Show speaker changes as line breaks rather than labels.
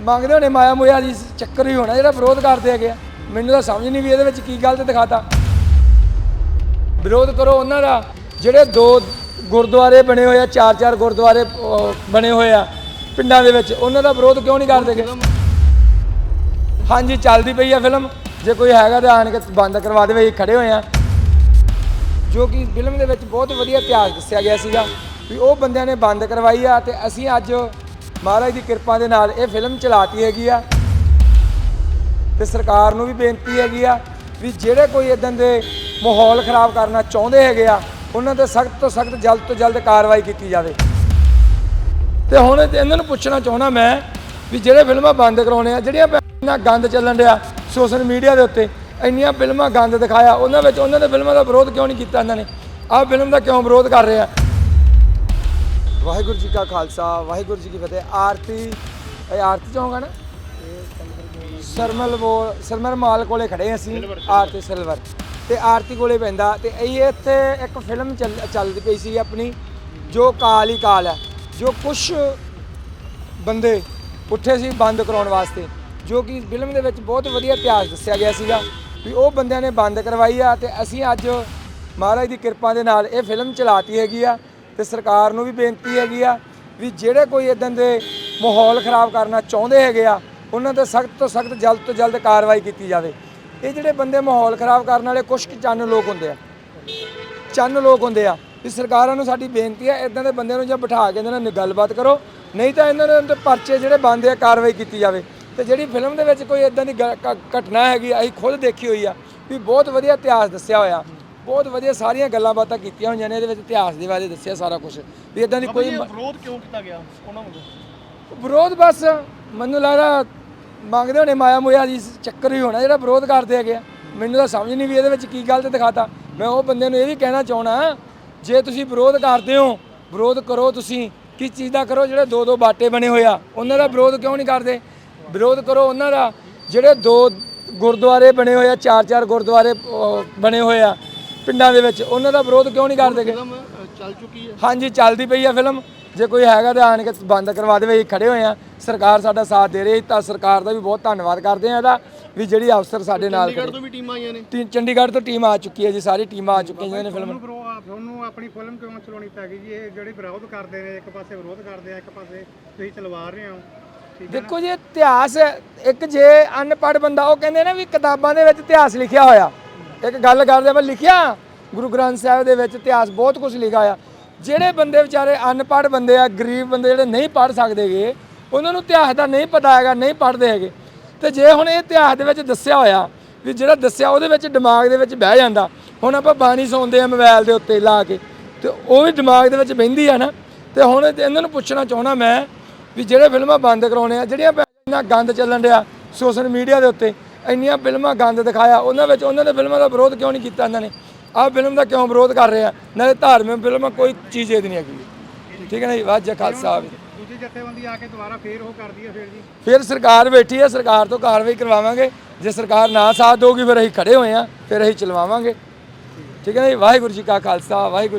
ਮੰਗਦੇ ਹੋਣੇ ਮਾਇਆ ਮੋਇਆ ਦੀ ਚੱਕਰ ਹੀ ਹੋਣਾ ਜਿਹੜਾ ਵਿਰੋਧ ਕਰਦੇ ਹੈਗੇ ਆ। ਮੈਨੂੰ ਤਾਂ ਸਮਝ ਨਹੀਂ ਵੀ ਇਹਦੇ ਵਿੱਚ ਕੀ ਗਲਤ ਦਿਖਾਤਾ। ਵਿਰੋਧ ਕਰੋ ਉਹਨਾਂ ਦਾ, ਜਿਹੜੇ ਦੋ ਗੁਰਦੁਆਰੇ ਬਣੇ ਹੋਏ ਆ, ਚਾਰ ਚਾਰ ਗੁਰਦੁਆਰੇ ਬਣੇ ਹੋਏ ਆ ਪਿੰਡਾਂ ਦੇ ਵਿੱਚ, ਉਹਨਾਂ ਦਾ ਵਿਰੋਧ ਕਿਉਂ ਨਹੀਂ ਕਰਦੇਗੇ ਹਾਂਜੀ, ਚੱਲਦੀ ਪਈ ਆ ਫਿਲਮ। ਜੇ ਕੋਈ ਹੈਗਾ ਤਾਂ ਆਣ ਕੇ ਬੰਦ ਕਰਵਾ ਦੇਵੇ, ਅਸੀਂ ਖੜੇ ਹੋਏ ਆ। ਜੋ ਕਿ ਫਿਲਮ ਦੇ ਵਿੱਚ ਬਹੁਤ ਵਧੀਆ ਇਤਿਹਾਸ ਦੱਸਿਆ ਗਿਆ ਸੀਗਾ ਵੀ ਉਹ ਬੰਦਿਆਂ ਨੇ ਬੰਦ ਕਰਵਾਈ ਆ ਤੇ ਅਸੀਂ ਅੱਜ ਮਹਾਰਾਜ ਦੀ ਕਿਰਪਾ ਦੇ ਨਾਲ ਇਹ ਫਿਲਮ ਚਲਾਤੀ ਹੈਗੀ ਆ। ਤੇ ਸਰਕਾਰ ਨੂੰ ਵੀ ਬੇਨਤੀ ਹੈਗੀ ਆ ਵੀ ਜਿਹੜੇ ਕੋਈ ਇਦਾਂ ਦੇ ਮਾਹੌਲ ਖਰਾਬ ਕਰਨਾ ਚਾਹੁੰਦੇ ਹੈਗੇ ਆ, ਉਹਨਾਂ ਤੇ ਸਖਤ ਤੋਂ ਸਖਤ ਜਲਦ ਤੋਂ ਜਲਦ ਕਾਰਵਾਈ ਕੀਤੀ ਜਾਵੇ। ਤੇ ਹੁਣ ਇਹਨਾਂ ਨੂੰ ਪੁੱਛਣਾ ਚਾਹੁੰਦਾ ਮੈਂ ਵੀ ਜਿਹੜੇ ਫਿਲਮਾਂ ਬੰਦ ਕਰਾਉਣੇ ਆ, ਜਿਹੜੀਆਂ ਇੰਨਾ ਗੰਦ ਚੱਲਣ ਰਿਹਾ ਸੋਸ਼ਲ ਮੀਡੀਆ ਦੇ ਉੱਤੇ, ਇੰਨੀਆਂ ਫਿਲਮਾਂ ਗੰਦ ਦਿਖਾਇਆ, ਉਹਨਾਂ ਵਿੱਚ ਉਹਨਾਂ ਦੇ ਫਿਲਮਾਂ ਦਾ ਵਿਰੋਧ ਕਿਉਂ ਨਹੀਂ ਕੀਤਾ ਇਹਨਾਂ ਨੇ? ਆਹ ਫਿਲਮ ਦਾ ਕਿਉਂ ਵਿਰੋਧ ਕਰ ਰਹੇ ਆ? ਵਾਹਿਗੁਰੂ ਜੀ ਕਾ ਖਾਲਸਾ ਵਾਹਿਗੁਰੂ ਜੀ ਕੀ ਫਤਿਹ। ਆਰਤੀ ਇਹ ਆਰਤੀ ਚਾਹੋਗਾ ਨਾ? ਸਰਮਲ ਬੋ ਸਰਮਲ ਮਾਲ ਕੋਲੇ ਖੜੇ ਹਾਂ ਅਸੀਂ ਆਰਤੀ ਸਿਲਵਰ। ਤੇ ਆਰਤੀ ਕੋਲੇ ਪੈਂਦਾ। ਤੇ ਇਹ ਇੱਥੇ ਇੱਕ ਫਿਲਮ ਚੱਲ- ਚੱਲਦੀ ਪਈ ਸੀ ਆਪਣੀ ਜੋ ਕਾਲ ਹੀ ਕਾਲ ਹੈ ਜੋ ਕੁਝ ਬੰਦੇ ਉੱਠੇ ਸੀ ਬੰਦ ਕਰਾਉਣ ਵਾਸਤੇ ਜੋ ਕਿ ਫਿਲਮ ਦੇ ਵਿੱਚ ਬਹੁਤ ਵਧੀਆ ਇਤਿਹਾਸ ਦੱਸਿਆ ਗਿਆ ਸੀਗਾ ਵੀ ਉਹ ਬੰਦਿਆਂ ਨੇ ਬੰਦ ਕਰਵਾਈ ਆ ਤੇ ਅਸੀਂ ਅੱਜ ਮਹਾਰਾਜ ਦੀ ਕਿਰਪਾ ਦੇ ਨਾਲ ਇਹ ਫਿਲਮ ਚਲਾਤੀ ਹੈਗੀ ਆ। ਤੇ ਸਰਕਾਰ ਨੂੰ ਵੀ ਬੇਨਤੀ ਹੈਗੀ ਆ ਵੀ ਜਿਹੜੇ ਕੋਈ ਇਦਾਂ ਦੇ ਮਾਹੌਲ ਖਰਾਬ ਕਰਨਾ ਚਾਹੁੰਦੇ ਹੈਗੇ ਆ, ਉਹਨਾਂ ਤੇ ਸਖਤ ਤੋਂ ਸਖਤ ਜਲਦ ਤੋਂ ਜਲਦ ਕਾਰਵਾਈ ਕੀਤੀ ਜਾਵੇ। ਇਹ ਜਿਹੜੇ ਬੰਦੇ ਮਾਹੌਲ ਖਰਾਬ ਕਰਨ ਵਾਲੇ ਕੁਝ ਕੁ ਚੰਨ ਲੋਕ ਹੁੰਦੇ ਆ। ਚੰਨ ਲੋਕ ਹੁੰਦੇ ਆ ਵੀ ਸਰਕਾਰਾਂ ਨੂੰ ਸਾਡੀ ਬੇਨਤੀ ਹੈ ਇਦਾਂ ਦੇ ਬੰਦਿਆਂ ਨੂੰ ਜਾਂ ਬਿਠਾ ਕੇ ਇਹਨਾਂ ਨਾਲ ਗੱਲਬਾਤ ਕਰੋ। ਨਹੀਂ ਤਾਂ ਇਹਨਾਂ ਦੇ ਪਰਚੇ ਜਿਹੜੇ ਬੰਦੇ ਆ, ਕਾਰਵਾਈ ਕੀਤੀ ਜਾਵੇ। ਤੇ ਜਿਹੜੀ ਫਿਲਮ ਦੇ ਵਿੱਚ ਕੋਈ ਇਦਾਂ ਦੀ ਗ- ਕ- ਘਟਨਾ ਹੈਗੀ ਅਸੀਂ ਖੁਦ ਦੇਖੀ ਹੋਈ ਆ, ਵੀ ਬਹੁਤ ਵਧੀਆ ਇਤਿਹਾਸ ਦੱਸਿਆ ਹੋਇਆ। ਬਹੁਤ ਵਧੀਆ ਸਾਰੀਆਂ ਗੱਲਾਂ ਬਾਤਾਂ ਕੀਤੀਆਂ ਹੋਈਆਂ ਨੇ ਇਹਦੇ ਵਿੱਚ ਇਤਿਹਾਸ ਦੇ ਬਾਰੇ ਦੱਸਿਆ ਸਾਰਾ ਕੁਝ ਵੀ ਇਦਾਂ ਦੀ ਕੋਈ
ਵਿਰੋਧ ਕਿਉਂ ਕੀਤਾ ਗਿਆ? ਉਹਨਾਂ ਵੱਲੋਂ।
ਵਿਰੋਧ ਬਸ ਮੈਨੂੰ ਲੱਗਦਾ ਮੰਗਦੇ ਹੋਣੇ ਮਾਇਆ ਮੋਇਆ ਦੀ ਚੱਕਰ ਹੀ ਹੋਣਾ ਜਿਹੜਾ ਵਿਰੋਧ ਕਰਦੇ ਹੈਗੇ ਆ। ਮੈਨੂੰ ਤਾਂ ਸਮਝ ਨਹੀਂ ਵੀ ਇਹਦੇ ਵਿੱਚ ਕੀ ਗਲਤ ਦਿਖਾਤਾ। ਮੈਂ ਉਹ ਬੰਦੇ ਨੂੰ ਇਹ ਵੀ ਕਹਿਣਾ ਚਾਹਣਾ ਜੇ ਤੁਸੀਂ ਵਿਰੋਧ ਕਰਦੇ ਹੋ ਵਿਰੋਧ ਕਰੋ ਤੁਸੀਂ ਕਿਸ ਚੀਜ਼ ਦਾ ਕਰੋ ਜਿਹੜੇ ਦੋ ਦੋ ਬਾਟੇ ਬਣੇ ਹੋਏ ਆ ਉਹਨਾਂ ਦਾ ਵਿਰੋਧ ਕਿਉਂ ਨਹੀਂ ਕਰਦੇ? ਵਿਰੋਧ ਕਰੋ ਉਹਨਾਂ ਦਾ ਜਿਹੜੇ ਦੋ ਗੁਰਦੁਆਰੇ ਬਣੇ ਹੋਏ ਆ ਚਾਰ ਚਾਰ ਗੁਰਦੁਆਰੇ ਬਣੇ ਹੋਏ ਆ ਪਿੰਡਾਂ ਦੇ ਵਿੱਚ। ਉਹਨਾਂ ਦਾ ਵਿਰੋਧ ਕਿਉਂ ਨਹੀਂ ਕਰਦੇਗੇ
ਫਿਲਮ ਚੱਲ ਚੁੱਕੀ ਹੈ।
ਹਾਂਜੀ ਚੱਲਦੀ ਪਈ ਆ ਫਿਲਮ। ਜੇ ਕੋਈ ਹੈਗਾ ਤਾਂ ਆਣ ਕੇ ਬੰਦ ਕਰਵਾ ਦੇਵੇ ਅਸੀਂ ਖੜੇ ਹੋਏ ਆ ਸਰਕਾਰ ਸਾਡਾ ਸਾਥ ਦੇ ਰਹੀ ਹੈ ਤਾਂ ਸਰਕਾਰ ਦਾ ਵੀ ਬਹੁਤ ਧੰਨਵਾਦ ਕਰਦੇ ਆ ਇਹਦਾ ਵੀ ਜਿਹੜੀ ਅਫਸਰ ਸਾਡੇ ਨਾਲ
ਚੰਡੀਗੜ੍ਹ ਤੋਂ ਵੀ ਟੀਮਾਂ ਆਈਆਂ ਨੇ।
ਟੀ- ਚੰਡੀਗੜ੍ਹ ਤੋਂ ਟੀਮ ਆ ਚੁੱਕੀ ਹੈ ਜੀ ਸਾਰੀ ਟੀਮਾਂ ਆ ਚੁੱਕੀਆਂ ਨੇ ਫਿਲਮ।
ਤੁਹਾਨੂੰ ਆਪਣੀ ਫਿਲਮ ਕਿਉਂ ਚਲਾਉਣੀ ਪੈ ਗਈ ਜੀ? ਇਹ ਜਿਹੜੇ ਵਿਰੋਧ ਕਰਦੇ ਨੇ ਇੱਕ ਪਾਸੇ ਵਿਰੋਧ ਕਰਦੇ ਆ ਇੱਕ ਪਾਸੇ ਤੁਸੀਂ ਚਲਵਾ ਰਹੇ ਹੋ। ਠੀਕ ਹੈ
ਦੇਖੋ ਜੀ ਇਤਿਹਾਸ ਇੱਕ ਜੇ ਅਨਪੜ੍ਹ ਬੰਦਾ ਉਹ ਕਹਿੰਦੇ ਨੇ ਵੀ ਕਿਤਾਬਾਂ ਦੇ ਵਿੱਚ ਇਤਿਹਾਸ ਲਿਖਿਆ ਹੋਇਆ। ਇੱਕ ਗੱਲ ਕਰਦੇ ਮੈਂ ਲਿਖਿਆ ਗੁਰੂ ਗ੍ਰੰਥ ਸਾਹਿਬ ਦੇ ਵਿੱਚ ਇਤਿਹਾਸ, ਬਹੁਤ ਕੁਝ ਲਿਖਿਆ ਆ। ਜਿਹੜੇ ਬੰਦੇ ਵਿਚਾਰੇ ਅਨਪੜ੍ਹ ਬੰਦੇ ਆ, ਗਰੀਬ ਬੰਦੇ ਜਿਹੜੇ ਨਹੀਂ ਪੜ੍ਹ ਸਕਦੇਗੇ ਉਹਨਾਂ ਨੂੰ ਇਤਿਹਾਸ ਦਾ ਨਹੀਂ ਪਤਾ ਹੈਗਾ, ਨਹੀਂ ਪੜ੍ਹਦੇ ਹੈਗੇ। ਤੇ ਜੇ ਹੁਣ ਇਹ ਇਤਿਹਾਸ ਦੇ ਵਿੱਚ ਦੱਸਿਆ ਹੋਇਆ ਵੀ ਜਿਹੜਾ ਦੱਸਿਆ ਉਹਦੇ ਵਿੱਚ ਦਿਮਾਗ ਦੇ ਵਿੱਚ ਬਹਿ ਜਾਂਦਾ, ਹੁਣ ਆਪਾਂ ਬਾਣੀ ਸੁਣਦੇ ਆ ਮੋਬਾਈਲ ਦੇ ਉੱਤੇ ਲਾ ਕੇ, ਤੇ ਉਹ ਵੀ ਦਿਮਾਗ ਦੇ ਵਿੱਚ ਬਹਿੰਦੀ ਆ ਨਾ। ਤੇ ਹੁਣ ਇਹਨਾਂ ਨੂੰ ਪੁੱਛਣਾ ਚਾਹੁੰਦਾ ਮੈਂ ਵੀ ਜਿਹੜੇ ਫਿਲਮਾਂ ਬੰਦ ਕਰਾਉਣੇ ਆ, ਜਿਹੜੀਆਂ ਇੰਨਾ ਗੰਦ ਚੱਲਣ ਡਿਆ ਸੋਸ਼ਲ ਮੀਡੀਆ ਦੇ ਉੱਤੇ ਇੰਨੀਆਂ ਫਿਲਮਾਂ ਗੰਦ ਦਿਖਾਇਆ ਉਹਨਾਂ ਵਿੱਚ ਉਹਨਾਂ ਦੇ ਫਿਲਮਾਂ ਦਾ ਵਿਰੋਧ ਕਿਉਂ ਨਹੀਂ ਕੀਤਾ ਇਹਨਾਂ ਨੇ? ਆਹ ਫਿਲਮ ਦਾ ਕਿਉਂ ਵਿਰੋਧ ਕਰ ਰਹੇ ਆ? ਨਾਲੇ ਧਾਰਮਿਕ ਫਿਲਮਾਂ ਕੋਈ ਚੀਜ਼ ਇਹਦੀ ਨਹੀਂ ਹੈਗੀ। ਠੀਕ ਹੈ ਨਾ ਜੀ? ਵਾਜਾ ਖਾਲਸਾ
ਦੂਜੀ ਜਥੇਬੰਦੀ ਆ ਕੇ ਦੁਬਾਰਾ ਫੇਰ ਉਹ ਕਰਦੀ ਹੈ ਫੇਰ ਜੀ?
ਫਿਰ ਸਰਕਾਰ ਬੈਠੀ ਹੈ ਸਰਕਾਰ ਤੋਂ ਕਾਰਵਾਈ ਕਰਵਾਵਾਂਗੇ। ਜੇ ਸਰਕਾਰ ਨਾ ਸਾਥ ਦੇਊਗੀ ਫਿਰ ਅਸੀਂ ਖੜੇ ਹੋਏ ਆ ਫਿਰ ਅਸੀਂ ਚਲਵਾਵਾਂਗੇ। ਠੀਕ ਹੈ ਨਾ ਜੀ? ਵਾਹਿਗੁਰੂ ਜੀ ਕਾ ਖਾਲਸਾ ਵਾਹਿਗੁਰੂ